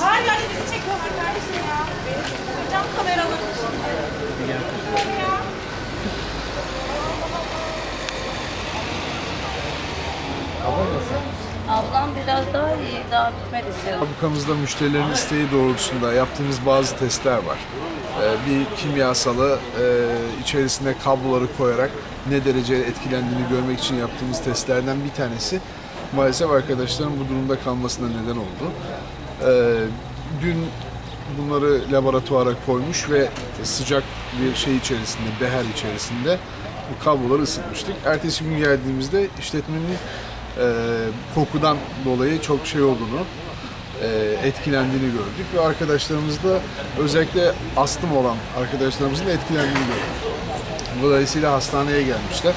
Hayır yani bizi çekiyorlar kardeşim ya. Hocam kameraları. Ya. Ablam biraz daha iyi, daha bitmedi serum. Fabrikamızda müşterilerin isteği doğrultusunda yaptığımız bazı testler var. Ee, Bir kimyasalı e, içerisine kabloları koyarak ne derece etkilendiğini görmek için yaptığımız testlerden bir tanesi maalesef arkadaşların bu durumda kalmasına neden oldu. Ee, Dün bunları laboratuvara koymuş ve sıcak bir şey içerisinde, beher içerisinde bu kabloları ısıtmıştık. Ertesi gün geldiğimizde işletmenin e, kokudan dolayı çok şey olduğunu, e, etkilendiğini gördük ve arkadaşlarımızda özellikle astım olan arkadaşlarımızın da etkilendiğini gördük. Dolayısıyla hastaneye gelmişler.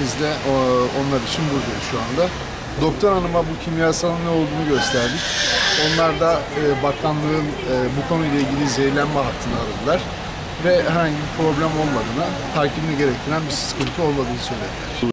Biz de o, onlar için buradayız şu anda. Doktor hanıma bu kimyasalın ne olduğunu gösterdik. Onlar da e, bakanlığın e, bu konuyla ilgili zehirlenme hattını aradılar ve herhangi bir problem olmadığını, takibini gerektiren bir sıkıntı olmadığını söylediler.